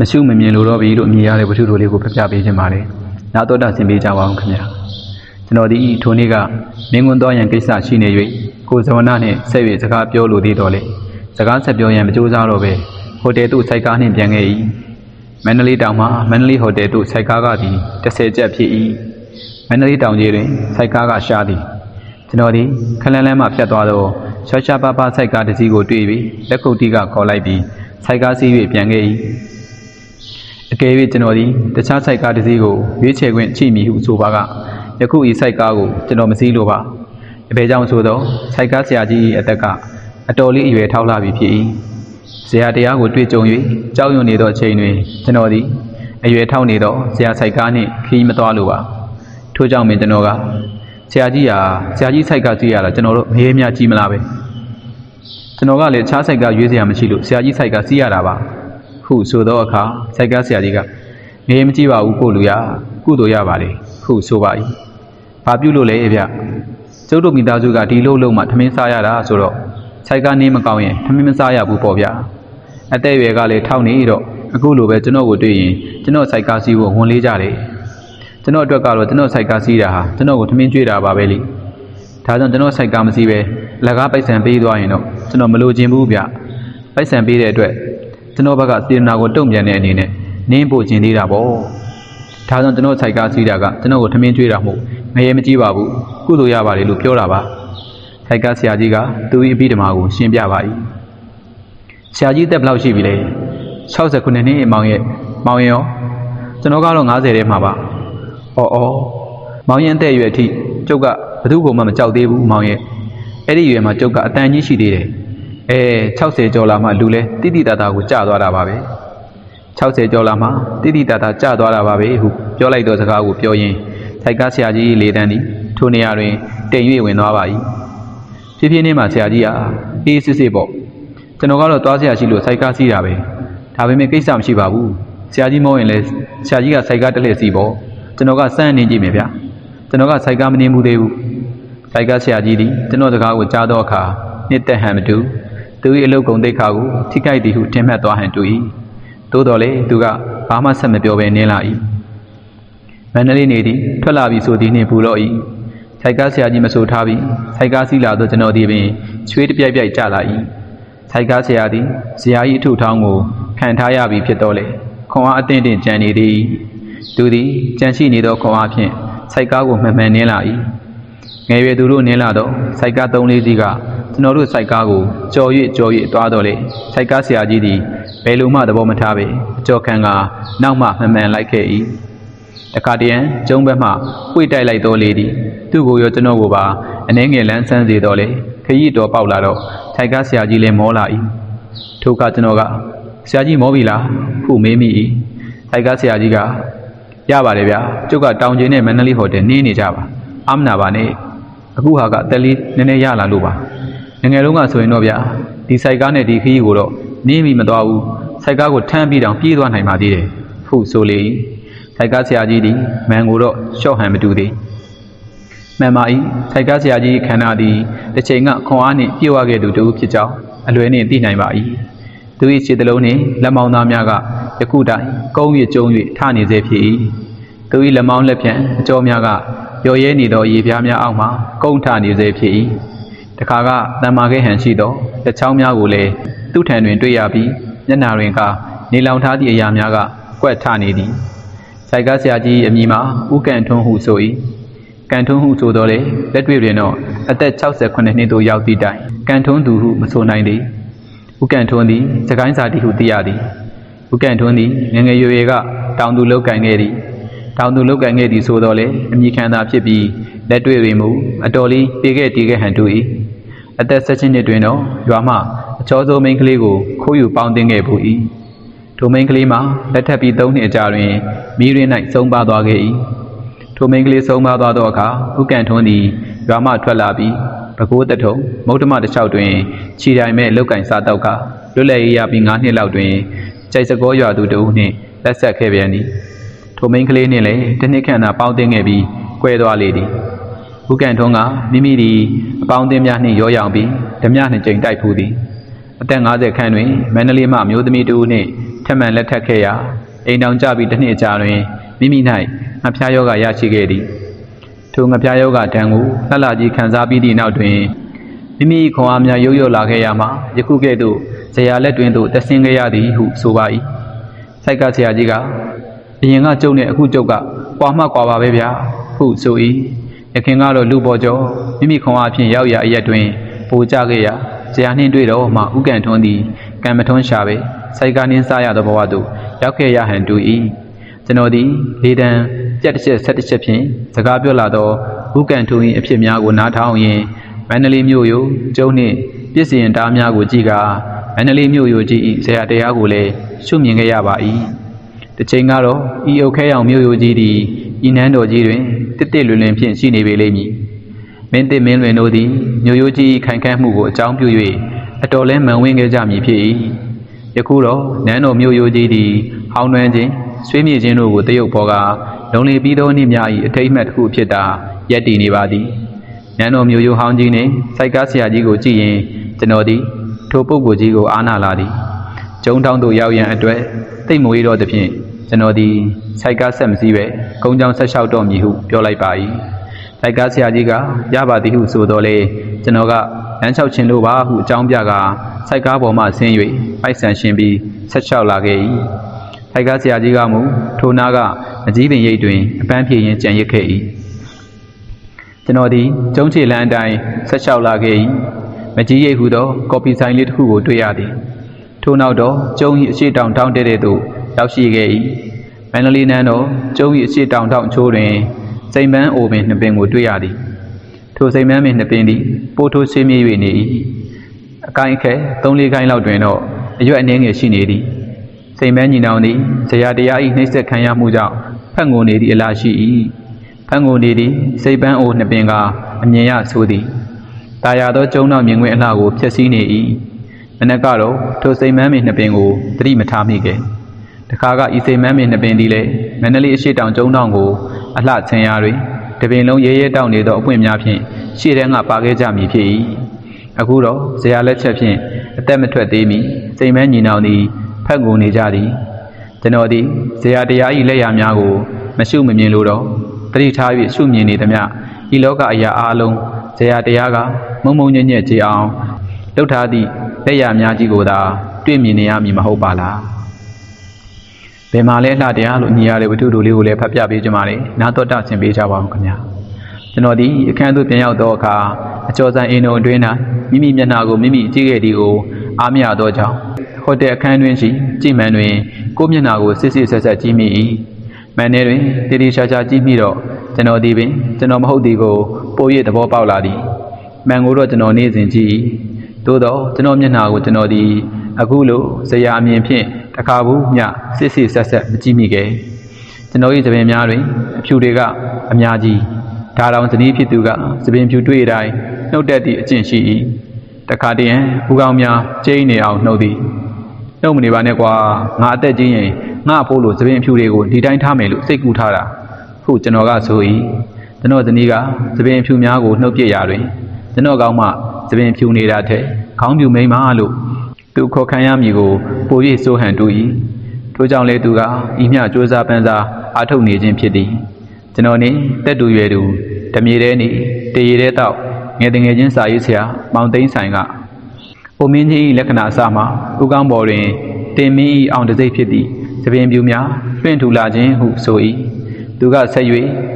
မရှိမမြင်လို့တော့ပြီလို့အမြင်ရတဲ့ဝတ္ထုတို့လေးကိုဖျက်ပြပေးခြင်းပါတယ်။နောက်တော့တာဆင်ပေးကြပါအောင်ခင်ဗျာ။ကျွန်တော်ဒီထိုနေ့ကမင်းကွန်းတော်ရန်ကိစ္စရှိနေ၍ကိုဇဝနာနှင့်ဆက်၍စကားပြောလိုသေးတော်လေ။စကားဆက်ပြောရန်မကြိုးစားတော့ပဲဟိုတယ်သို့စိုက်ကားနှင့်ပြန်ခဲ့၏။မန္တလေးတောင်မှမန္တလေးဟိုတယ်သို့စိုက်ကားကသည်30ကျပ်ဖြစ်၏။မန္တလေးတောင်ကြီးတွင်စိုက်ကားကရှားသည်။ကျွန်တော်ဒီခလန်းလန်းမှဖြတ်သွားတော့ရှာရှာပါပါစိုက်ကားတစ်စီးကိုတွေ့ပြီးလက်ခုပ်တီးကခေါ်လိုက်ပြီးစိုက်ကားစီး၍ပြန်ခဲ့၏ အကယ်၍ကျွန်တော်ဒီတခြားစိုက်ကားတစ်စီးကိုရွေးချယ်ခွင့်ချိမိဟုဆိုပါကယခုဤစိုက်ကားကိုကျွန်တော်မစည်းလို့ပါအဘယ်ကြောင့်ဆိုတော့စိုက်ကားဆရာကြီး၏အသက်ကအတော်လေးအရွယ်ထောက်လာပြီဖြစ်၏ဆရာတရားကိုတွေ့ကြုံ၍ကြောက်ရွံ့နေသောအချိန်တွင်ကျွန်တော်ဒီအရွယ်ထောက်နေသောဆရာစိုက်ကားနှင့်ခီးမသွားလို့ပါထို့ကြောင့်မင်းကျွန်တော်ကဆရာကြီးဟာဆရာကြီးစိုက်ကကြည့်ရတာကျွန်တော်တို့မရေမြကြီးမလားပဲကျွန်တော်ကလည်းခြားစိုက်ကရွေးစရာမရှိလို့ဆရာကြီးစိုက်ကစီးရတာပါ ခုဆိုတော့အခါစိုက်ကဆရာကြီးကငရေမကြည့်ပါဘူးကိုလူရကုသိုလ်ရပါလေခုဆိုပါ၏ဘာပြုလို့လဲဗျကျုပ်တို့မိသားစုကဒီလိုလုံးမှထမင်းစားရတာဆိုတော့စိုက်ကနေမကောင်းရင်ထမင်းမစားရဘူးပေါ့ဗျအသက်အရွယ်ကလည်းထောက်နေတော့အခုလိုပဲကျွန်တော်ကိုတွေ့ရင်ကျွန်တော်စိုက်ကစီးဖို့ဝန်လေးကြတယ်ကျွန်တော်အတွက်ကတော့ကျွန်တော်စိုက်ကားစီးတာဟာကျွန်တော်ကိုထမင်းကျွေးတာပါပဲလေဒါကြောင့်ကျွန်တော်စိုက်ကားမစီးပဲလက်ကားပိုက်ဆံပေးသွားရင်တော့ကျွန်တော်မလိုချင်ဘူးဗျပိုက်ဆံပေးတဲ့အတွက် ကျွန်တော်ဘက်ကစေတနာကိုတုံ့ပြန်တဲ့အနေနဲ့နင်းပို့ခြင်းသေးတာပေါ့ဒါကြောင့်ကျွန်တော်စိုက်ကားစီးတာကကျွန်တော်ကိုထမင်းကျွေးတာမဟုတ်ငရေမကြည့်ပါဘူးကုသိုလ်ရပါလေလို့ပြောတာပါစိုက်ကားဆရာကြီးကသူ့၏အပြီးဓမ္မာကိုရှင်းပြပါ၏ဆရာကြီးတက်ဘယ်လောက်ရှိပြီလဲ69နှစ်မောင်ရဲ့မောင်ရင်ရောကျွန်တော်ကတော့90ထဲမှာပါ။အော်အော်မောင်ရင်တဲ့ရွယ်အထိကျုပ်ကဘသူ့ကိုမှမကြောက်သေးဘူးမောင်ရဲ့။အဲ့ဒီရွယ်မှာကျုပ်ကအတန်ကြီးရှိသေးတယ်။ အဲ60ကျော်လာမှလူလဲတိတိတတာကိုကြာသွားတာပါပဲ။60ကျော်လာမှတိတိတတာကြာသွားတာပါပဲဟုပြောလိုက်တော့စကားကိုပြောရင်းထိုက်ကားဆရာကြီးလေတန်းသည်ထိုနေရာတွင်တိမ်၍ဝင်သွားပါ၏။ဖြည်းဖြည်းနဲ့မှဆရာကြီးကအေးစစ်စစ်ပေါ့။ကျွန်တော်ကတော့သွားဆရာရှိလို့စိုက်ကားစီးတာပဲ။ဒါပေမဲ့ကိစ္စမရှိပါဘူး။ဆရာကြီးမောရင်လဲဆရာကြီးကစိုက်ကားတစ်လှည့်စီးပေါ့။ကျွန်တော်ကစမ်းနေကြည့်မယ်ဗျကျွန်တော်ကစိုက်ကားမနေဘူးသေးဘူးစိုက်ကားဆရာကြီးသည်ကျွန်တော်စကားကိုကြားတော့အခါနှစ်သက်ဟန်မတူ သူ၏အလုတ်ကုံတိတ်ခါကိုထိခိုက်သည်ဟုထင်မှတ်သွားဟန်တူ၏သို့တော်လေသူကဘာမှဆက်မပြောဘဲနင်းလာ၏မန္တလေးနေသည်ထွက်လာပြီဆိုသည်နှင့်ပူတော့၏စိုက်ကားဆရာကြီးမဆိုထားပြီစိုက်ကားစီးလာတော့ကျွန်တော်ဒီပင်ချွေးတပြိုက်ပြိုက်ကျလာ၏စိုက်ကားဆရာသည်ဆရာကြီးအထုထောင်းကိုခံထားရပြီဖြစ်တော့လေခွန်အားအသင့်တင်ကြံနေသည်သူသည်ကြံရှိနေသောခွန်အားဖြင့်စိုက်ကားကိုမှန်မှန်နင်းလာ၏ ငယ်ရွယ်သူတို့နင်းလာတော့စိုက်ကား၃လေးစီးကကျွန်တော်တို့စိုက်ကားကိုကြော်၍ကြော်၍တွားတော့လေစိုက်ကားဆရာကြီးသည်ဘယ်လိုမှသဘောမထားပေအကြော်ခံကနောက်မှမှန်မှန်လိုက်ခဲ့၏တခါတည်းရန်ကျုံးဘက်မှပွေတိုက်လိုက်တော်လေသည်သူ့ကိုရောကျွန်တော်ကိုပါအနှဲငယ်လန်းဆန်းစေတော်လေခရီးတော်ပေါက်လာတော့စိုက်ကားဆရာကြီးလည်းမောလာ၏ထိုကကျွန်တော်ကဆရာကြီးမောပြီလားဟုမေးမိ၏စိုက်ကားဆရာကြီးကရပါတယ်ဗျာကျုပ်ကတောင်ကျင်းနဲ့မန္တလေးဟိုတယ်နင်းနေကြပါအမနာပါနဲ့ အခုဟာကအသက်လေးနည်းနည်းရလာလို့ပါငယ်ငယ်လုံးကဆိုရင်တော့ဗျာဒီစိုက်ကားနဲ့ဒီခရီးကိုတော့နင်းမိမသွားဘူးစိုက်ကားကိုထမ်းပြီးတောင်ပြေးသွားနိုင်ပါသေးတယ်ဟုဆိုလေစိုက်ကားဆရာကြီးဒီမန်ကိုတော့ရှော့ဟန်မတူသေးမှန်ပါ၏စိုက်ကားဆရာကြီးခန္ဓာသည်တစ်ချိန်ကခွန်အားနှင့်ပြေဝခဲ့သူတူဖြစ်ကြောင်းအလွယ်နှင့်သိနိုင်ပါ၏သူ၏ခြေတလုံးနှင့်လက်မောင်းသားများကယခုတိုင်ကုန်း၍ကျုံ၍ထနေစေဖြစ်၏သူ၏လက်မောင်းလက်ဖြင့်အကျော်များက ပျော်ရဲနေသောရေပြားများအောက်မှကုန်းထနေစေဖြစ်၏တခါကတန်မာခဲ့ဟန်ရှိသောလက်ချောင်းများကိုလည်းသူ့ထံတွင်တွေ့ရပြီးမျက်နာတွင်ကနေလောင်ထားသည့်အရာများကကွက်ထနေသည်စိုက်ကားဆရာကြီးအမည်မှာဦးကန်ထွန်းဟုဆို၏ကန်ထွန်းဟုဆိုတော့လေလက်တွေ့တွင်တော့အသက်68နှစ်သို့ရောက်သည့်တိုင်ကန်ထွန်းသူဟုမဆိုနိုင်သေးဦးကန်ထွန်းသည်စကိုင်းစာတီဟုသိရသည်ဦးကန်ထွန်းသည်ငယ်ငယ်ရွယ်ရွယ်ကတောင်သူလောက်ကန်ခဲ့သည် တောင်သူလောက်ကန်ခဲ့သည်ဆိုတော့လေအမိခံသာဖြစ်ပြီးလက်တွေ့တွင်မူအတော်လေးပြေခဲ့တီးခဲ့ဟန်တူ၏အသက်16နှစ်တွင်တော့ရွာမှအချောဆုံးမိန်းကလေးကိုခိုးယူပေါင်းတင်ခဲ့ပူ၏ထိုမိန်းကလေးမှာလက်ထပ်ပြီး၃နှစ်အကြာတွင်မိရင်း၌ဆုံးပါသွားခဲ့၏ထိုမိန်းကလေးဆုံးပါသွားသောအခါဥကန်ထွန်းသည်ရွာမှထွက်လာပြီးပကိုးတထုံမုတ်တမတစ်လျှောက်တွင်ခြီတိုင်မဲ့လောက်ကင်စားတော့ကလွတ်လပ်ရေးရပြီး9နှစ်လောက်တွင်ကြိုက်စကောရွာသူတဦးနှင့်လက်ဆက်ခဲ့ပြန်သည် ထိုမိန်းကလေးနှင့်လည်းတစ်နှစ်ခန့်သာပေါင်းတင်ခဲ့ပြီးကွဲသွားလေသည်ဦးကန်ထွန်းကမိမိသည်အပေါင်းအသင်းများနှင့်ရောရောင်ပြီးဓမြနှင့်ကြိမ်တိုက်ဖူးသည်အအသက်50ခန့်တွင်မန္တလေးမှအမျိုးသမီးတဦးနှင့်ထပ်မံလက်ထပ်ခဲ့ရာအိမ်တောင်ကြပြီးတစ်နှစ်ကြာတွင်မိမိ၌ငှက်ဖျားယောဂရရှိခဲ့သည်ထိုငှက်ဖျားယောဂတံကိုလှလှကြီးခံစားပြီးသည့်နောက်တွင်မိမိခွန်အားများရုပ်ရုပ်လာခဲ့ရမှယခုကဲ့သို့ဇရာလက်တွင်သို့တက်ဆင်းခဲ့ရသည်ဟုဆိုပါ၏စိုက်ကဆရာကြီးက အရင်ကကျုပ်နဲ့အခုကျုပ်ကကွာမှကွာပါပဲဗျာဟုဆို၏ယခင်ကတော့လူပေါ်ကျော်မိမိခွန်အားဖြင့်ရောက်ရအရက်တွင်ပိုကြခဲ့ရာဇရာနှင့်တွေ့တော့မှဥကန်ထွန်းသည်ကံမထွန်းရှာပဲစိုက်ကနှင်းစားရသောဘဝသို့ရောက်ခဲ့ရဟန်တူ၏ကျွန်တော်သည်လေတံပြက်တစ်ချက်ဆက်တစ်ချက်ဖြင့်စကားပြောလာသောဥကန်ထွန်း၏အဖြစ်များကိုနားထောင်ရင်းမန္တလေးမြို့ယိုကျုံနှင့်ပြည့်စင်တားများကိုကြည့်ကာမန္တလေးမြို့ယိုကြီး၏ဇရာတရားကိုလည်းရှုမြင်ခဲ့ရပါ၏ တစ်ချိန်ကတော့ဤအုတ်ခဲရောင်မြို့ယိုကြီးသည်ဤနန်းတော်ကြီးတွင်တစ်တစ်လွင်လွင်ဖြင့်ရှိနေပေလိမ့်မည်မင်းတစ်မင်းလွင်တို့သည်မြို့ယိုကြီးခိုင်ခန့်မှုကိုအကြောင်းပြု၍အတော်လဲမှန်ဝင်းခဲ့ကြမည်ဖြစ်၏ယခုတော့နန်းတော်မြို့ယိုကြီးသည်ဟောင်းနှွမ်းခြင်းဆွေးမြေ့ခြင်းတို့ကိုတရုပ်ပေါ်ကလုံလီပြီးသောနေ့များ၏အထိတ်အမှတ်တစ်ခုဖြစ်တာရက်တည်နေပါသည်နန်းတော်မြို့ယိုဟောင်းကြီးနှင့်စိုက်ကားဆရာကြီးကိုကြည့်ရင်ကျွန်တော်သည်ထိုပုဂ္ဂိုလ်ကြီးကိုအားနာလာသည်ကျုံတောင်းသို့ရောက်ရန်အတွက်တိတ်မွေးတော့သဖြင့် ကျွန်တော်သည်စိုက်ကားဆက်မစည်းပဲကုန်းချောင်းဆက်လျှောက်တော့မည်ဟုပြောလိုက်ပါ၏စိုက်ကားဆရာကြီးကရပါသည်ဟုဆိုတော့လေကျွန်တော်ကလမ်းလျှောက်ခြင်းလို့ပါဟုအကြောင်းပြကာစိုက်ကားပေါ်မှဆင်း၍ပိုက်ဆံရှင်ပြီးဆက်လျှောက်လာခဲ့၏စိုက်ကားဆရာကြီးကမူထိုနာကအကြီးပင်ရိပ်တွင်အပန်းဖြေရင်းကြံရစ်ခဲ့၏ကျွန်တော်သည်ကျုံးချေလန်းအတိုင်းဆက်လျှောက်လာခဲ့၏မကြီးရိပ်ဟုသောကော်ပီဆိုင်လေးတစ်ခုကိုတွေ့ရသည်ထို့နောက်တော့ကျုံ၏အရှိတောင်တောင်းတဲ့တဲ့သို့ ရောက်ရှိခဲ့၏မန္တလေးနန်းတော်ကျုံ၏အရှိတောင်တောင်ချိုးတွင်စိန်ပန်းအိုပင်နှစ်ပင်ကိုတွေ့ရသည်ထိုစိန်ပန်းပင်နှစ်ပင်သည်ပိုးထိုးဆွေးမြေ့၍နေ၏အကိုင်းခဲ၃-၄ကိုင်းလောက်တွင်တော့အရွက်အနှင်းငယ်ရှိနေသည်စိန်ပန်းညီနောင်သည်ဇရာတရား၏နှိမ့်ဆက်ခံရမှုကြောင့်ဖက်ငိုနေသည့်အလားရှိ၏ဖက်ငိုနေသည်စိန်ပန်းအိုနှစ်ပင်ကအမြင်ရဆိုသည်တာယာသောကျုံနောက်မြင်ကွင်းအလှကိုဖျက်ဆီးနေ၏မနက်ကတော့ထိုစိန်ပန်းပင်နှစ်ပင်ကိုသတိမထားမိခဲ့ တခါကဤစိန်ပန်းပင်နှစ်ပင်သည်လည်းမန္တလေးအရှိတောင်ကျုံတောင်ကိုအလှချင်ရတွင်တပင်လုံးရဲရဲတောက်နေသောအပွင့်များဖြင့်ရှေ့ထဲကပါခဲ့ကြမည်ဖြစ်၏အခုတော့ဇရာလက်ချက်ဖြင့်အသက်မထွက်သေးမီစိန်မန်းညီနောင်သည်ဖက်ကုန်နေကြသည်ကျွန်တော်သည်ဇရာတရား၏လက်ရာများကိုမရှုမမြင်လို့တော့တတိထား၍ရှုမြင်နေသမျှဤလောကအရာအလုံးဇရာတရားကမုံမုံညံ့ညံ့ကြည်အောင်လှုပ်ထားသည့်လက်ရာများကြီးကိုသာတွေ့မြင်နေရမည်မဟုတ်ပါလား ဘယ်မှာလဲလှတရားလို့ညီရတဲ့ဝတ္ထုတို့လေးကိုလည်းဖတ်ပြပေးကြပါမယ်။နာတော်တာဆင်ပေးကြပါဦးခင်ဗျာ။ကျွန်တော်ဒီအခန်းသို့ပြန်ရောက်တော့အခါအကျော်ဆိုင်အင်းတော်အတွင်း၌မိမိမျက်နှာကိုမိမိကြည့်ခဲ့သည်ကိုအားမရတော့ကြောင်းဟိုတယ်အခန်းတွင်ရှိကြည်မှန်တွင်ကိုမျက်နှာကိုစစ်စစ်ဆက်ဆက်ကြည့်မိ၏။မန်နေတွင်တတိရှာရှာကြည့်မိတော့ကျွန်တော်ဒီပင်ကျွန်တော်မဟုတ်သည်ကိုပို၍သဘောပေါက်လာသည်။မန်ကိုတော့ကျွန်တော်နေစဉ်ကြည့်၏။သို့တော့ကျွန်တော်မျက်နှာကိုကျွန်တော်ဒီ အခုလိုဇရာအမြင်ဖြင့်တခါဘူးမျှစစ်စစ်ဆက်ဆက်မကြည့်မိခဲ့ကျွန်တော်၏သပင်များတွင်အဖြူတွေကအများကြီးဒါတောင်ဇနီးဖြစ်သူကသပင်ဖြူတွေ့တိုင်းနှုတ်တက်သည့်အကျင့်ရှိ၏တခါတည်းရန်ဘူကောင်များကျိန်းနေအောင်နှုတ်သည်နှုတ်မနေပါနဲ့ကွာငါအသက်ကြီးရင်ငါအဖိုးလိုသပင်ဖြူတွေကိုဒီတိုင်းထားမယ်လို့စိတ်ကူးထားတာခုကျွန်တော်ကဆို၏ကျွန်တော်ဇနီးကသပင်ဖြူများကိုနှုတ်ပြရာတွင်ကျွန်တော်ကောင်းမှသပင်ဖြူနေတာထက်ခေါင်းဖြူမိန်မလို့ သူခေါ်ခံရမည်ကိုပို၍စိုးဟန်တူ၏ထို့ကြောင့်လည်းသူကဤမျှစူးစမ်းပန်းစားအားထုတ်နေခြင်းဖြစ်သည်ကျွန်တော်နှင့်တက်တူရွယ်သူဓမြေတဲနေတရေတဲတော့ငယ်တငယ်ချင်းစာရေးဆရာမောင်သိန်းဆိုင်ကပုံမင်းကြီး၏လက္ခဏာအစမှဥကောင်းပေါ်တွင်တင်မင်း၏အောင်တစိမ့်ဖြစ်သည့်သပင်ပြူများပြင့်ထူလာခြင်းဟုဆို၏သူကဆက်၍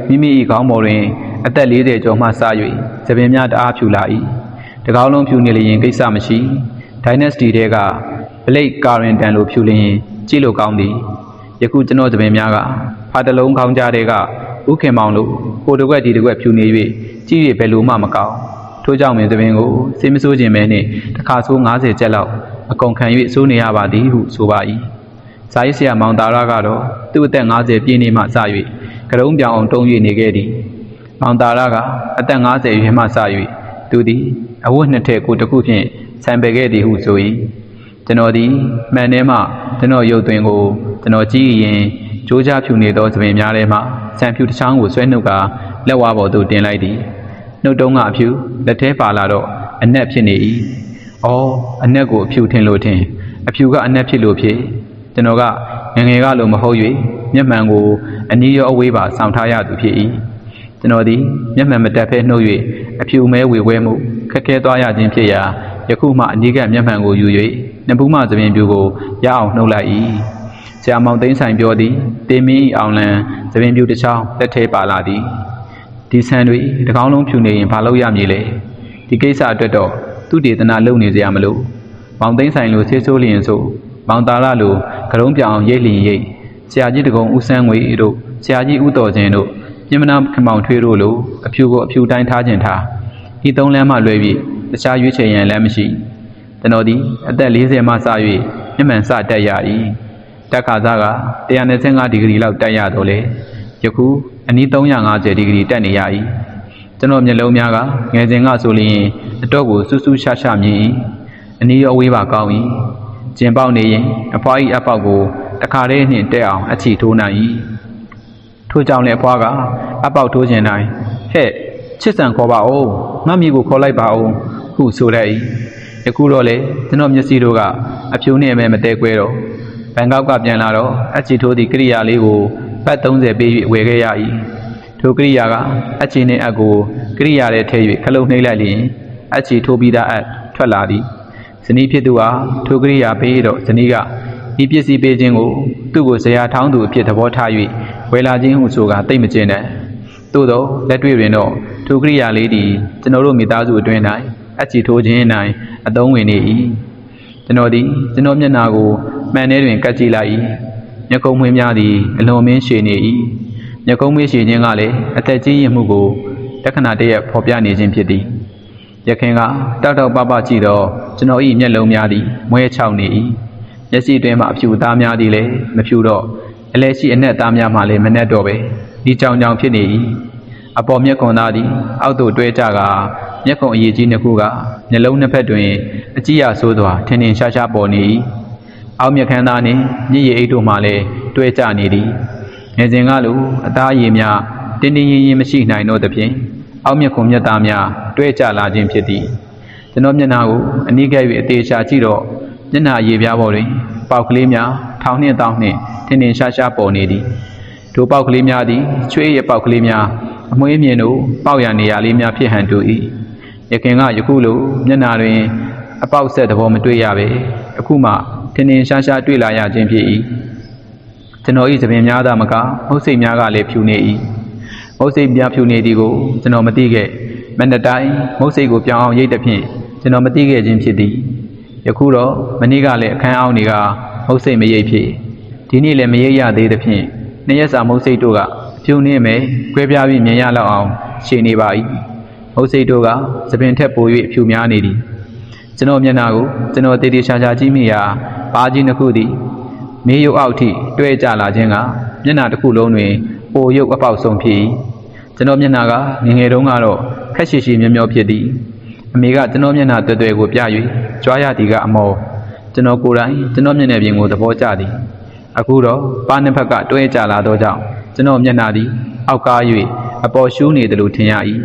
မိမိ၏ခေါင်းပေါ်တွင်အသက်40ကျော်မှစ၍သပင်များတအားဖြူလာ၏တကောင်းလုံးဖြူနေလျင်ကိစ္စမရှိ Dynasty တဲကဘလိတ်ကာရင်တန်လိုဖြူလင်းကြည့်လို့ကောင်းသည်ယခုကျွန်တော်သပင်များကဖာတလုံးခေါင်းကြားတဲကဥခင်မောင်လို့ဟိုတစ်ကွက်ဒီတစ်ကွက်ဖြူနေ၍ကြည့်ရဘယ်လိုမှမကောင်းထို့ကြောင့်မင်းသပင်ကိုစေးမစိုးခြင်းပဲနှင့်တစ်ခါဆိုး90ကျက်လောက်အကုန်ခံ၍စိုးနေရပါသည်ဟုဆိုပါ၏ဇာယဆရာမောင်တာရကတော့သူ့အသက်50ပြည့်နေမှစ၍ကရုံးပြောင်အောင်တုံး၍နေခဲ့သည်မောင်တာရကအသက်50ရွယ်မှစ၍သူသည်အဝတ်နှစ်ထည်ကိုတစ်ခုဖြင့် ဆံပယ်ခဲ့သည်ဟုဆို၏ကျွန်တော်သည်မှန်ထဲမှကျွန်တော်ရုပ်သွင်းကိုကျွန်တော်ကြည့်ရင်ကြိုးကြားဖြူနေသောသပင်များထဲမှဆံဖြူတစ်ချောင်းကိုဆွဲနှုတ်ကလက်ဝါးပေါ်သို့တင်လိုက်သည်နှုတ်တုံးကအဖြူလက်ထဲပါလာတော့အနက်ဖြစ်နေ၏။အော်အနက်ကိုအဖြူထင်လို့ထင်အဖြူကအနက်ဖြစ်လို့ဖြစ်ကျွန်တော်ကငယ်ငယ်ကလို့မဟုတ်၍မျက်မှန်ကိုအနီးရောအဝေးပါဆောင်ထားရသူဖြစ်၏ကျွန်တော်သည်မျက်မှန်မတက်ဖဲနှုတ်၍အဖြူမဲဝေဝဲမှုခက်ခဲသွားရခြင်းဖြစ်ရာ ယခုမှအနီးကမျက်မှန်ကိုယူ၍နှစ်ဘူးမှသပင်ပြူကိုရအောင်နှုတ်လိုက်၏ဆရာမောင်သိန်းဆိုင်ပြောသည်တေမင်း၏အောင်လံသပင်ပြူတစ်ချောင်းလက်ထဲပါလာသည်ဒီဆန်တွေတကောင်းလုံးဖြူနေရင်ဘာလုပ်ရမည်လဲဒီကိစ္စအတွက်တော့သူတေသနာလုပ်နေစရာမလိုမောင်သိန်းဆိုင်လိုဆေးဆိုးလျင်ဆိုမောင်သားလာလိုကရုံးပြောင်ရိတ်လျင်ရိတ်ဆရာကြီးတကုံဦးဆန်းငွေတို့ဆရာကြီးဦးတော်ခြင်းတို့ပြင်မနာခမောင်ထွေးတို့လိုအဖြူကိုအဖြူတိုင်းထားခြင်းထားဤသုံးလမ်းမှလွဲပြီး တခြားရွေးချယ်ရန်လည်းမရှိကျွန်တော်ဒီအသက်40မှစ၍မျက်မှန်စတက်ရ၏တက်ခါစားက125ဒီဂရီလောက်တက်ရတော့လေယခုအနည်း350ဒီဂရီတက်နေရ၏ကျွန်တော်မျက်လုံးများကငယ်စဉ်ကဆိုလျင်အတော့ကိုစူးစူးရှားရှားမြင်၏အနည်းရောအဝေးပါကောင်း၏ကျင်ပေါက်နေရင်အဖွား၏အပေါက်ကိုတခါတည်းနှင့်တက်အောင်အချီထိုးနိုင်၏ထို့ကြောင့်လည်းအဖွားကအပေါက်ထိုးခြင်းတိုင်းဟဲ့ချစ်ဆန်ခေါ်ပါဦးငါမိကိုခေါ်လိုက်ပါဦး ဟုဆိုလိုက်၏ယခုတော့လေကျွန်တော်မျက်စိတို့ကအဖြူနှင့်အမဲမတဲကွဲတော့ဘန်ကောက်ကပြန်လာတော့အချီထိုးသည့်ကိရိယာလေးကိုပတ်30ပေး၍ဝယ်ခဲ့ရ၏ထိုကိရိယာကအချီနှင့်အကိုကိရိယာထဲထည့်၍ခလုတ်နှိမ့်လိုက်လျင်အချီထိုးပြီးသားအထွက်လာသည်ဇနီးဖြစ်သူဟာထိုကိရိယာပေးတော့ဇနီးကဤပစ္စည်းပေးခြင်းကိုသူ့ကိုဇရာထောင်းသူအဖြစ်သဘောထား၍ဝယ်လာခြင်းဟုဆိုကတိတ်မကျင်နဲ့သို့သောလက်တွေ့တွင်တော့ထိုကိရိယာလေးသည်ကျွန်တော်တို့မိသားစုအတွင်း၌ အချီထိုးခြင်း၌အသုံးဝင်နေ၏ကျွန်တော်သည်ကျွန်တော်မျက်နာကိုမှန်ထဲတွင်ကတ်ကြည့်လိုက်၏မျက်ကုံးမွေးများသည်အလွန်မင်းရှည်နေ၏မျက်ကုံးမွေးရှည်ခြင်းကလည်းအသက်ကြီးရင်မှုကိုတက္ကနာတည်းရဖော်ပြနေခြင်းဖြစ်သည်ရခင်ကတောက်တောက်ပပကြည့်တော့ကျွန်တော်ဤမျက်လုံးများသည်မွဲချောက်နေ၏မျက်စိတွင်မှအဖြူသားများသည်လည်းမဖြူတော့အလဲရှိအနက်သားများမှလည်းမနှက်တော့ပဲဒီကြောင်ကြောင်ဖြစ်နေ၏အပေါ်မျက်ခွန်သားသည်အောက်သို့တွဲကြက မျက်ခွန်အရေးကြီးနှစ်ခုကမျက်လုံးနှစ်ဖက်တွင်အကြည့်ရဆိုးစွာထင်ထင်ရှားရှားပေါ်နေ၏အောက်မျက်ခမ်းသားနှင့်ညစ်ရည်အိတ်တို့မှလည်းတွဲကြနေသည်ငယ်စဉ်ကလိုအသားရည်များတင်းတင်းရင်ရင်မရှိနိုင်တော့သဖြင့်အောက်မျက်ခုံမျက်သားများတွဲကြလာခြင်းဖြစ်သည်ကျွန်တော်မျက်နှာကိုအနီးကပ်၍အသေးချာကြည့်တော့မျက်နှာရည်ပြားပေါ်တွင်ပေါက်ကလေးများထောင်နှင့်တောင်းနှင့်ထင်ထင်ရှားရှားပေါ်နေသည်ထိုပေါက်ကလေးများသည်ချွေးရပေါက်ကလေးများအမွှေးမြင်တို့ပေါက်ရနေရာလေးများဖြစ်ဟန်တူ၏ ရခင်ကယခုလိုမျက်နှာတွင်အပေါက်ဆက်သဘောမတွေ့ရပဲအခုမှထင်ထင်ရှားရှားတွေ့လာရခြင်းဖြစ်၏ကျွန်တော်၏သပင်များသာမကမဟုတ်စိတ်များကလည်းဖြူနေ၏မဟုတ်စိတ်များဖြူနေသည်ကိုကျွန်တော်မသိခဲ့မန္တတိုင်းမဟုတ်စိတ်ကိုပြောင်းအောင်ရိတ်သည်ဖြင့်ကျွန်တော်မသိခဲ့ခြင်းဖြစ်သည်ယခုတော့မနေ့ကလည်းအခန်းအောက်နေကမဟုတ်စိတ်မရိတ်ဖြစ်ဒီနေ့လည်းမရိတ်ရသေးသည်ဖြင့်နှစ်ရက်စာမဟုတ်စိတ်တို့ကအဖြူနေမယ်ကွဲပြားပြီးမြင်ရလောက်အောင်ရှင်နေပါ၏ မဟုတ်စိတ်တို့ကသပင်ထက်ပို၍အဖြူများနေသည်ကျွန်တော်မျက်နှာကိုကျွန်တော်တည်တည်ချာချာကြည့်မိရာပါးကြီးနှစ်ခုသည်မေးရုပ်အောက်ထိတွဲကြလာခြင်းကမျက်နှာတစ်ခုလုံးတွင်ပိုရုပ်အပေါက်ဆုံးဖြစ်၏ကျွန်တော်မျက်နှာကငယ်ငယ်တုန်းကတော့ခက်ရှိရှိမျောမျောဖြစ်သည်အမေကကျွန်တော်မျက်နှာတွေ့တွေ့ကိုပြ၍ကြွားရသည်ကအမောကျွန်တော်ကိုယ်တိုင်ကျွန်တော်မျက်နှာပြင်ကိုသဘောကျသည်အခုတော့ပါးနှစ်ဖက်ကတွဲကြလာသောကြောင့်ကျွန်တော်မျက်နှာသည်အောက်ကား၍အပေါ်ရှူးနေတယ်လို့ထင်ရ၏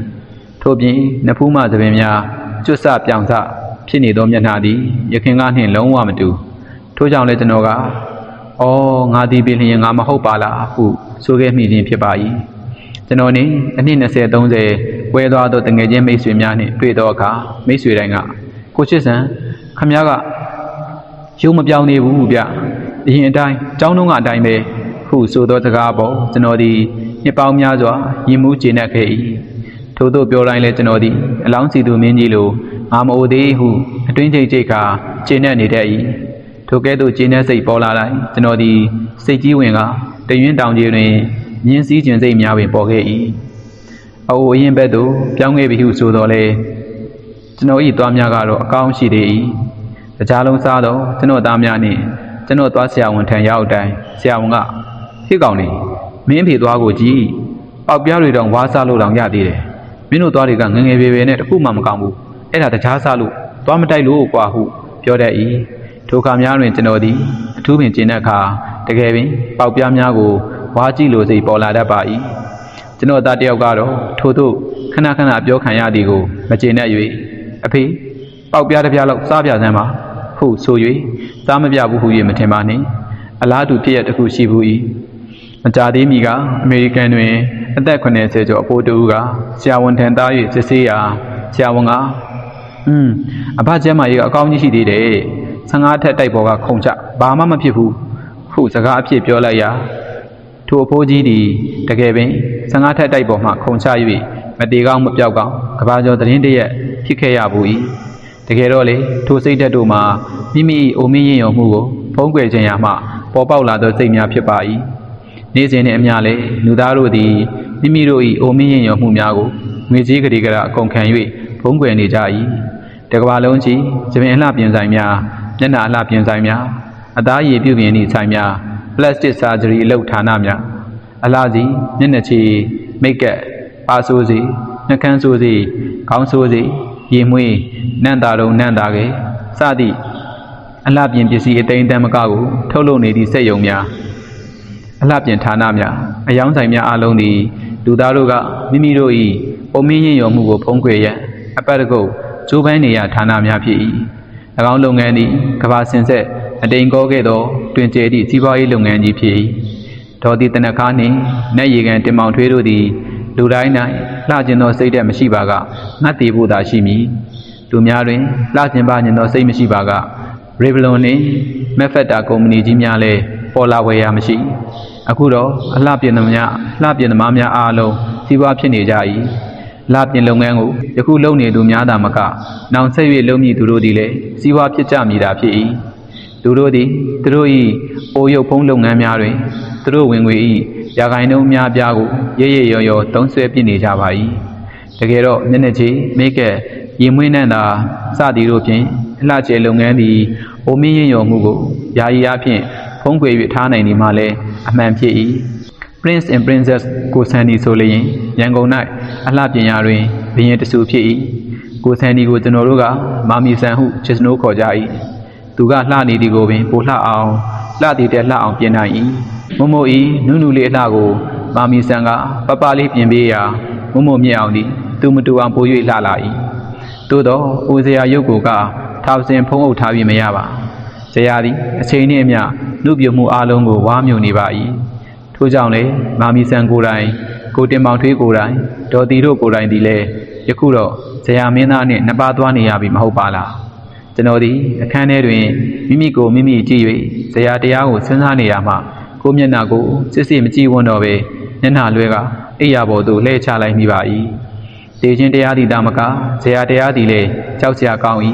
ထို့ပြင်နဖူးမသပင်များကျွတ်ဆပြောင်ဆဖြစ်နေသောမျက်နှာသည်ရခင်ကနှင့်လုံးဝမတူထို့ကြောင့်လည်းကျွန်တော်ကဩငါဒီပင်လျင်ငါမဟုတ်ပါလားဟုဆိုခဲ့မိခြင်းဖြစ်ပါ၏ကျွန်တော်နေအနှစ်20 30ဝဲသွားသောတငယ်ချင်းမိတ်ဆွေများနှင့်တွေ့သောအခါမိတ်ဆွေတိုင်းကကိုချစ်စံခမည်းကရုံမပြောင်းနေဘူးဗျအရင်အတိုင်းចောင်းတုံးကအတိုင်းပဲဟုဆိုသောစကားပေါ်ကျွန်တော်သည်နှစ်ပေါင်းများစွာရင်မှုကျေနပ်ခဲ့၏ ထို့သောပြောတိုင်းလဲကျွန်တော်သည်အလောင်းစီသူမင်းကြီးလိုငါမအိုသေးဟုအတွင်းချိတ်ချိတ်ကကျေနပ်နေတတ်၏ထိုကဲ့သို့ကျေနပ်စိတ်ပေါ်လာတိုင်းကျွန်တော်သည်စိတ်ကြီးဝင်ကတရွင်းတောင်ကြီးတွင်မြင်းစည်းကျင်စိတ်များပင်ပေါ်ခဲ့၏အိုအရင်ဘက်သို့ပြောင်းခဲ့ပြီဟုဆိုတော်လဲကျွန်တော်၏သွားများကတော့အကောင်းရှိသေး၏တကြားလုံးစားတော့ကျွန်တော်သားများနှင့်ကျွန်တော်သွားဆရာဝန်ထံရောက်တိုင်းဆရာဝန်ကဟိကောင်လေးမင်းဖေသွားကိုကြည့်ပေါက်ပြားတွေတောင်ဝါးစားလို့တောင်ရသေးတယ် မင်းတို့သွားတွေကငငယ်ပေပေနဲ့တခုမှမကောင်းဘူးအဲ့ဒါတကြားစားလို့သွားမတိုက်လို့ကွာဟုပြောတတ်၏ထိုခါများတွင်ကျွန်တော်သည်အထူးပင်ကျင်တဲ့အခါတကယ်ပင်ပေါက်ပြားများကိုဝါးကြည့်လို့စိတ်ပေါ်လာတတ်ပါ၏ကျွန်တော်သားတယောက်ကတော့ထို့သို့ခဏခဏပြောခံရသည်ကိုမကျေနပ်၍အဖေပေါက်ပြားတစ်ပြားလောက်စားပြစမ်းပါဟုဆို၍စားမပြဘူးဟု၍မထင်ပါနှင့်အလားတူဖြစ်ရတစ်ခုရှိဘူး၏ မကြသေးမီကအမေရိကန်တွင်အသက်80ကျော်အဖိုးတူကဆရာဝန်ထံသား၍စစ်ဆေးရာဆရာဝန်ကอืมအဘကျမ်းမာရေးကအကောင်းကြီးရှိသေးတယ်15ထက်တိုက်ပေါ်ကခုန်ချဘာမှမဖြစ်ဘူးဟုစကားအဖြစ်ပြောလိုက်ရာထိုအဖိုးကြီးသည်တကယ်ပင်15ထက်တိုက်ပေါ်မှခုန်ချ၍မတေကောင်းမပြောက်ကောင်းကဘာကျော်သတင်းတရက်ဖြစ်ခဲ့ရဘူး၏တကယ်တော့လေထိုစိတ်ဓာတ်တို့မှာမိမိ၏အိုမင်းရင်ရုံမှုကိုဖုံးကွယ်ခြင်းရမှပေါ်ပေါက်လာသောစိတ်များဖြစ်ပါ၏ နေ့စဉ်နှင့်အမျှလည်းလူသားတို့သည်မိမိတို့၏အိုမင်းရင်ရုံမှုများကိုငွေစည်းကလေးကရအကုန်ခံ၍ဖုံးကွယ်နေကြ၏တကဘာလုံးကြီးဇပင်အလှပြင်ဆိုင်များမျက်နှာအလှပြင်ဆိုင်များအသားရည်ပြုပြင်သည့်ဆိုင်များပလတ်စတစ်ဆာဂျရီအလုပ်ဌာနများအလားစီမျက်နှာချီမိတ်ကပ်ပါဆိုးစီနှာခမ်းဆိုးစီခေါင်းဆိုးစီရေမွေးနန့်တာတုံနန့်တာကဲစသည့်အလှပြင်ပစ္စည်းအသိမ်းတမ်းမကကိုထုတ်လုပ်နေသည့်စက်ယုံများ အလှပြင်ဌာနများအယောင်းဆိုင်များအလုံးသည်လူသားတို့ကမိမိတို့၏ပုံမင်းရင်ရုံမှုကိုဖုံးကွယ်ရန်အပတ်တကုတ်ကျိုးပန်းနေရဌာနများဖြစ်၏၎င်းလုပ်ငန်းသည်ကဘာစင်ဆက်အတိန်ကောခဲ့သောတွင်ကျဲသည့်စီးပွားရေးလုပ်ငန်းကြီးဖြစ်၏ဒေါ်တီတနခါနှင့်နတ်ရီကန်တင်မောင်ထွေးတို့သည်လူတိုင်း၌လှကျင်သောစိတ်ဓာတ်မရှိပါကငတ်တည်ဖို့သာရှိမည်သူများတွင်လှကျင်ပါညင်သောစိတ်မရှိပါကရေဗလွန်နှင့်မက်ဖက်တာကုမ္ပဏီကြီးများလည်းပေါ်လာဝယ်ရမရှိ အခုတော့အလှပြင်သမားလှပြင်သမားများအားလုံးစီးပွားဖြစ်နေကြ၏လှပြင်လုပ်ငန်းကိုယခုလုပ်နေသူများသာမကနောင်ဆက်၍လုပ်မည်သူတို့သည်လည်းစီးပွားဖြစ်ကြမည်သာဖြစ်၏သူတို့သည်သူတို့၏အိုရုပ်ဖုံးလုပ်ငန်းများတွင်သူတို့ဝင်ငွေ၏ရာဂိုင်နှုန်းများပြားကိုရရရော်ရော်သုံးဆွဲပြနေကြပါ၏တကယ်တော့မျက်နှာချေမိကက်ရင်မွေးနှံ့သာစသည်တို့ဖြင့်အလှကျဲလုပ်ငန်းသည်အိုမင်းရင်ရော်မှုကိုယာယီအားဖြင့်ဖုံးကွယ်၍ထားနိုင်ဒီမှလည်း အမှန်ဖြစ်၏ Prince and Princess ကိုဆန်ဒီဆိုလျင်ရန်ကုန်၌အလှပြင်ရာတွင်ဘရင်တဆူဖြစ်၏ကိုဆန်ဒီကိုကျွန်တော်တို့ကမာမီဆန်ဟုချစ်စနိုးခေါ်ကြ၏သူကလှနေသည်ကိုပင်ပိုလှအောင်လှသည်တဲ့လှအောင်ပြင်နိုင်၏မမို့ဤနုနုလေးအလှကိုမာမီဆန်ကပပလေးပြင်ပေးရာမမို့မြင့်အောင်သည်သူမတူအောင်ပို၍လှလာ၏သို့တော့ဦးစရာရုပ်ကိုကထောက်စင်ဖုံးအုပ်ထားပြီးမရပါ ဇရာသည်အချိန်နှင့်အမျှလူပြုမှုအလုံးကိုဝါမြုံနေပါ၏ထို့ကြောင့်လေမာမီဆန်ကိုယ်တိုင်ကိုတင်မောင်ထွေးကိုယ်တိုင်ဒေါ်တီတို့ကိုယ်တိုင်ဒီလေယခုတော့ဇရာမင်းသားနှင့်နှစ်ပါးသွားနေရပြီမဟုတ်ပါလားကျွန်တော်ဒီအခန်းထဲတွင်မိမိကိုမိမိကြည့်၍ဇရာတရားကိုစဉ်းစားနေရမှကိုမျက်နှာကိုစစ်စစ်မကြည့်ဝန်းတော့ပဲမျက်နှာလွဲကအိယာပေါ်သို့လှည့်ချလိုက်မိပါ၏တေခြင်းတရားသည်တာမကဇရာတရားသည်လည်းကြောက်စရာကောင်း၏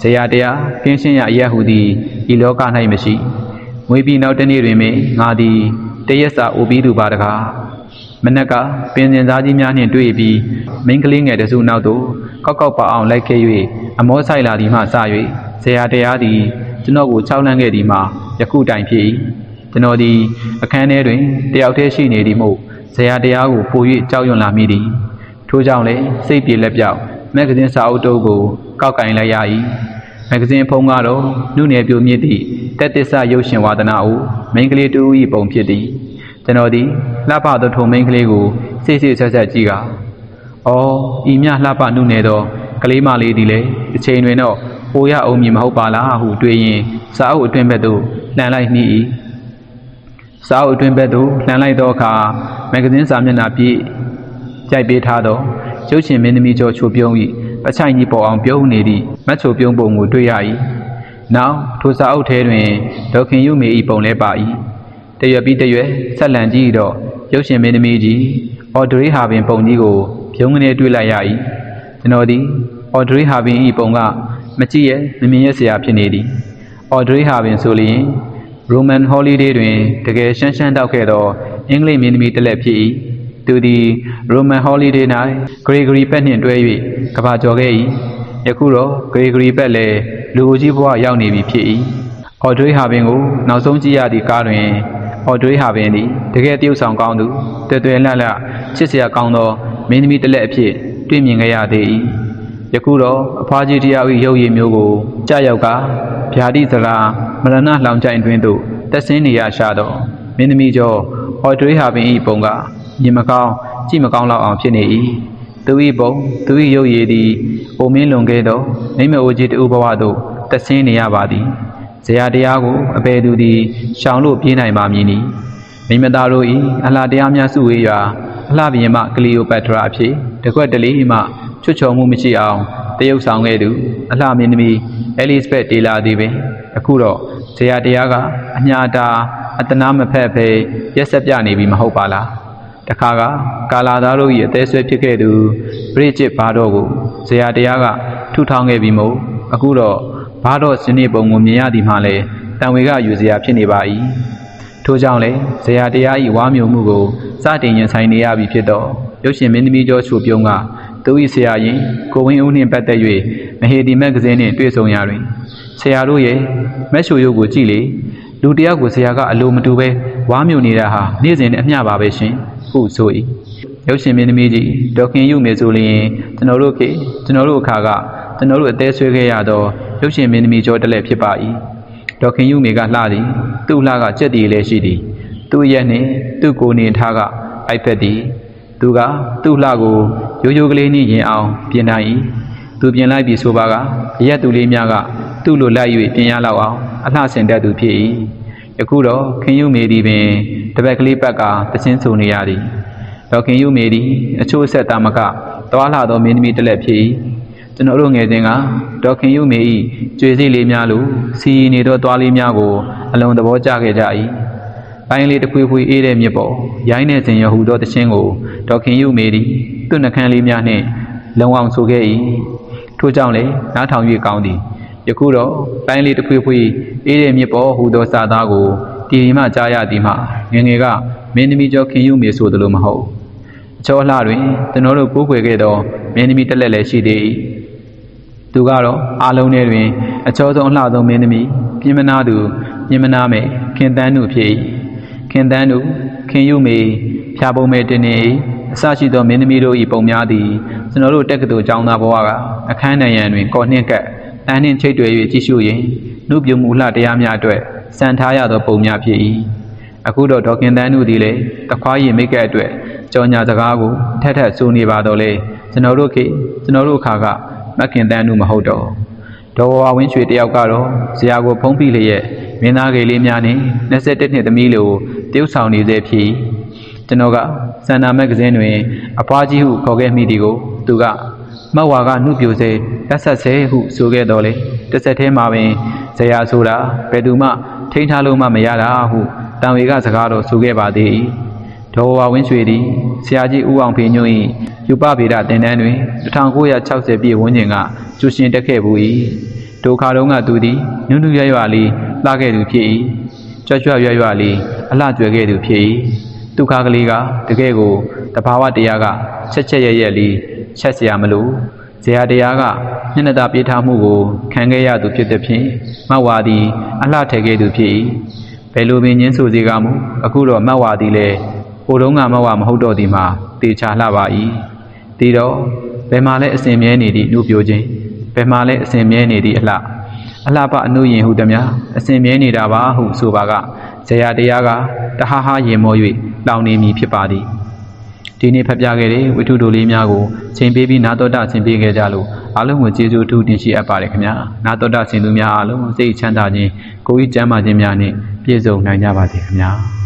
ဇရာတရားကင်းရှင်းရအရက်ဟူသည်ဤလောက၌မရှိမွေးပြီးနောက်တစ်နေ့တွင်ပင်ငါသည်တရက်စာအိုပြီးသူပါတကားမနက်ကပင်စင်သားကြီးများနှင့်တွေ့ပြီးမိန်းကလေးငယ်တစုနောက်သို့ကောက်ကောက်ပါအောင်လိုက်ခဲ့၍အမောဆိုင်လာသည်မှစ၍ဇရာတရားသည်ကျွန်တော်ကိုချောင်းလန့်ခဲ့သည်မှာယခုတိုင်ဖြစ်၏ကျွန်တော်သည်အခန်းထဲတွင်တယောက်တည်းရှိနေသည်မို့ဇရာတရားကိုပို၍ကြောက်ရွံ့လာမိသည်ထို့ကြောင့်လည်းစိတ်ပြေလက်ပြောက် မဂ္ဂဇင်းစာအုပ်တုပ်ကိုကောက်ကင်လိုက်ရ၏မဂ္ဂဇင်းဖုံးကတော့နုနယ်ပြိုမြင့်သည့်တက်သစ္စာရုပ်ရှင်ဝါဒနာအိုမိန်းကလေးတူ၏ပုံဖြစ်သည်ကျွန်တော်သည်လှပသောထုံမိန်းကလေးကိုစိတ်စိတ်ဆက်ဆက်ကြည့်ကအော်ဤမြလှပနုနယ်သောကလေးမလေးဒီလေအချိန်တွင်တော့ပိုရအောင်မြင်မဟုတ်ပါလားဟုတွေးရင်စာအုပ်အတွင်းဘက်သို့လှန်လိုက်နှီး၏စာအုပ်အတွင်းဘက်သို့လှန်လိုက်သောအခါမဂ္ဂဇင်းစာမျက်နှာပြည့်ကြိုက်ပေးထားသော ရုပ်ရှင်မင်းသမီးကျော်ချိုပြုံး၏ပချိုင်ကြီးပေါ်အောင်ပြုံးနေသည့်မတ်ချိုပြုံးပုံကိုတွေ့ရ၏နောက်ထိုစာအုပ်ထဲတွင်ဒေါခင်ယုမေ၏ပုံလဲပါ၏တရွက်ပြီးတရွက်ဆက်လန်ကြီးတော့ရုပ်ရှင်မင်းသမီးကြီးအော်ဒရီဟာဗင်ပုံကြီးကိုပြုံးကနေတွေ့လိုက်ရ၏ကျွန်တော်သည်အော်ဒရီဟာဗင်၏ပုံကမကြည့်ရမမြင်ရစရာဖြစ်နေသည်အော်ဒရီဟာဗင်ဆိုလျင် Roman Holiday တွင်တကယ်ရှမ်းရှမ်းတောက်ခဲ့သောအင်္ဂလိပ်မင်းသမီးတစ်လက်ဖြစ်၏ သူသည် Roman Holiday ၌ Gregory ပက်နှင့်တွဲ၍ကဘာကျော်ခဲ့၏ယခုတော့ Gregory ပက်လည်းလူအိုကြီးဘဝရောက်နေပြီဖြစ်၏အော်ဒရီဟာဗင်ကိုနောက်ဆုံးကြည့်ရသည့်ကားတွင်အော်ဒရီဟာဗင်သည်တကယ်တယောက်ဆောင်ကောင်းသူတွေ့တွေ့လန့်လန့်ချစ်စရာကောင်းသောမင်းသမီးတစ်လက်အဖြစ်တွေ့မြင်ခဲ့ရသေး၏ယခုတော့အဖွားကြီးတရား၏ရုပ်ရည်မျိုးကိုကြာရောက်ကဗျာတိစရာမရဏလောင်ကြိုင်တွင်သို့တက်ဆင်းနေရရှာသောမင်းသမီးကျော်အော်ဒရီဟာဗင်၏ပုံက မြင်မကောင်းကြည့်မကောင်းလောက်အောင်ဖြစ်နေ၏သူ၏ဘုံသူ၏ရုပ်ရည်သည်အိုမင်းလွန်ခဲ့သောမိမအိုကြီးတူဘဝသို့တက်ဆင်းနေရပါသည်ဇရာတရားကိုအဘယ်သူသည်ရှောင်လို့ပြေးနိုင်ပါမည်နည်းမိမသားတို့၏အလှတရားများစုဝေးရာအလှပြင်မှကလီယိုပက်ထရာအဖြစ်တကွက်တလေးမှချွတ်ချော်မှုမရှိအောင်တရုပ်ဆောင်ခဲ့သူအလှမင်းသမီးအဲလစ်ဘက်တေလာသည်ပင်အခုတော့ဇရာတရားကအညာတာအတနာမဖက်ဖဲရက်ဆက်ပြနေပြီမဟုတ်ပါလား တခါကကာလာသားတို့၏အသေးဆွဲဖြစ်ခဲ့သူဘရစ်ဂျစ်ဘာတော့ကိုဇရာတရားကထူထောင်ခဲ့ပြီးမို့အခုတော့ဘာတော့စနစ်ပုံကိုမြင်ရသည်မှလည်းတန်ဝေကယူစရာဖြစ်နေပါ၏ထို့ကြောင့်လည်းဇရာတရား၏ဝါမျိုးမှုကိုစတင်ရင်ဆိုင်နေရပြီဖြစ်တော့ရုပ်ရှင်မင်းသမီးကျော်ချိုပြုံးကသူ၏ဆရာရင်ကိုဝင်းဦးနှင့်ပတ်သက်၍မဟေဒီမက်ဂဇင်းနှင့်တွေ့ဆုံရာတွင်ဆရာတို့ရဲ့မက်ရှိုရုပ်ကိုကြည့်လေလူတစ်ယောက်ကိုဆရာကအလိုမတူပဲဝါမျိုးနေတာဟာနေ့စဉ်နဲ့အမျှပါပဲရှင် ဟုဆို၏ရုပ်ရှင်မင်းသမီးကြီးဒေါခင်ယူမေဆိုလျင်ကျွန်တော်တို့ခေကျွန်တော်တို့အခါကကျွန်တော်တို့အသေးဆွဲခဲ့ရသောရုပ်ရှင်မင်းသမီးကျော်တစ်လက်ဖြစ်ပါ၏ဒေါခင်ယူမေကလှသည်သူ့လှကကြက်တီလည်းရှိသည်သူ့ရဲ့နှင့်သူ့ကိုယ်နေထားကအိုက်ဖက်သည်သူကသူ့လှကိုရိုးရိုးကလေးနှင့်ရင်အောင်ပြင်နိုင်၏သူပြင်လိုက်ပြီဆိုပါကအရက်သူလေးများကသူ့လိုလိုက်၍ပြင်ရလောက်အောင်အလှဆင်တတ်သူဖြစ်၏ယခုတော့ခင်ယူမေသည်ပင် တပက်ကလေးပတ်ကတချင်းဆုံနေရသည်ဒေါခင်ယူမေသည်အချို့ဆက်သားမကသွားလာသောမင်းသမီးတစ်လက်ဖြစ်၏ကျွန်တော်တို့ငယ်စဉ်ကဒေါခင်ယူမေ၏ကျွေစိတ်လေးများလိုစီရီနေသောသွားလေးများကိုအလုံးသဘောကျခဲ့ကြ၏ပိုင်းလေးတစ်ခွေခွေအေးတဲ့မြစ်ပေါ်ရိုင်းနေစဉ်ရဟူသောတခြင်းကိုဒေါခင်ယူမေသည်သူ့နှကန်းလေးများနှင့်လုံအောင်ဆိုခဲ့၏ထို့ကြောင့်လည်းနားထောင်၍ကောင်းသည်ယခုတော့ပိုင်းလေးတစ်ခွေခွေအေးတဲ့မြစ်ပေါ်ဟူသောစာသားကို တီရီမှကြားရသည်မှငယ်ငယ်ကမင်းသမီးကျော်ခင်ယူမေဆိုသလိုမဟုတ်အချောလှတွင်ကျွန်တော်တို့ကိုးကွယ်ခဲ့သောမင်းသမီးတစ်လက်လည်းရှိသေး၏သူကတော့အားလုံးထဲတွင် အချောဆုံးအလှဆုံးမင်းသမီးပြင်မနာသူပြင်မနာမဲ့ခင်တန်းသူဖြစ်၏ခင်တန်းသူခင်ယူမေဖြာပုံမဲ့တင်းနေအစရှိသောမင်းသမီးတို့၏ပုံများသည်ကျွန်တော်တို့တက္ကသိုလ်ကျောင်းသားဘဝကအခန်းနိုင်ရန်တွင် ကော်နှင့်ကပ်တန်းနှင့်ချိတ်တွယ်၍ကြည့်ရှုရင်နှုတ်ပြုမှုလှတရားများအတွက် စံထားရသောပုံများဖြစ်၏အခုတော့ဒေါခင်တန်းတို့သည်လည်းတခွားရည်မိတ်ကပ်အတွက်ကြော်ညာစကားကိုထက်ထက်ဆိုနေပါတော့လေကျွန်တော်တို့ခေကျွန်တော်တို့အခါကမခင်တန်းတို့မဟုတ်တော့ဒေါ်ဝဝင်းရွှေတယောက်ကတော့ဇရာကိုဖုံးပြလျက်မင်းသားကလေးများနဲ့21နှစ်သမီးလိုတယောက်ဆောင်နေသေးဖြစ်ကျွန်တော်ကစန္ဒာမက်ဂဇင်းတွင်အဖွားကြီးဟုခေါ်ခဲ့မိသည်ကိုသူကမတ်ဝါကနှုတ်ပြိုစေလက်ဆက်စေဟုဆိုခဲ့တော်လေတစ်ဆက်တည်းမှာပင်ဇရာဆိုတာဘယ်သူမှ ထိန်းထားလို့မှမရတာဟုတံဝေကစကားတော်ဆိုခဲ့ပါသေး၏ဒေါ်ဝါဝင်းရွှေသည်ဆရာကြီးဦးအောင်ဖေညွန့်၏ယူပဗေဒတင်တန်းတွင်1960ပြည့်ဝန်းကျင်ကကျူရှင်တက်ခဲ့ဘူး၏ဒုခါတုံးကသူသည်နုနုရွရွလေးလှခဲ့သူဖြစ်၏ကြွကြွရွရွလေးအလှကျွယ်ခဲ့သူဖြစ်၏ဒုက္ခကလေးကတကယ်ကိုတဘာဝတရားကချက်ချက်ရက်ရက်လေးချက်เสียမလို့ ဇေယတရားကမျက်နှာသာပြေးထားမှုကိုခံခဲ့ရသူဖြစ်သည်ဖြင့်မတ်ဝါသည်အလှထည့်ခဲ့သူဖြစ်၏ဘယ်လိုပင်ညင်းဆိုစေကမူအခုတော့မတ်ဝါသည်လည်းဟိုတုန်းကမတ်ဝါမဟုတ်တော့သည်မှာတေချာလှပါ၏ဒီတော့ဘယ်မှာလဲအစဉ်မြဲနေသည့်နှုတ်ပြိုခြင်းဘယ်မှာလဲအစဉ်မြဲနေသည့်အလှအလှပအနုယင်ဟုသည်များအစဉ်မြဲနေတာပါဟုဆိုပါကဇေယတရားကတဟဟရင်မော၍လောင်နေမည်ဖြစ်ပါသည် ဒီနေ့ဖတ်ပြခဲ့တဲ့ဝိထုတို့လေးများကိုချိန်ပေးပြီးနာတော်တာဆင်ပေးခဲ့ကြလို့အားလုံးကိုကျေးဇူးထူးတင်ရှိအပ်ပါတယ်ခင်ဗျာနာတော်တာဆင်သူများအားလုံးစိတ်ချမ်းသာခြင်းကိုယ်ကြီးကျမ်းမာခြင်းများနဲ့ပြည့်စုံနိုင်ကြပါစေခင်ဗျာ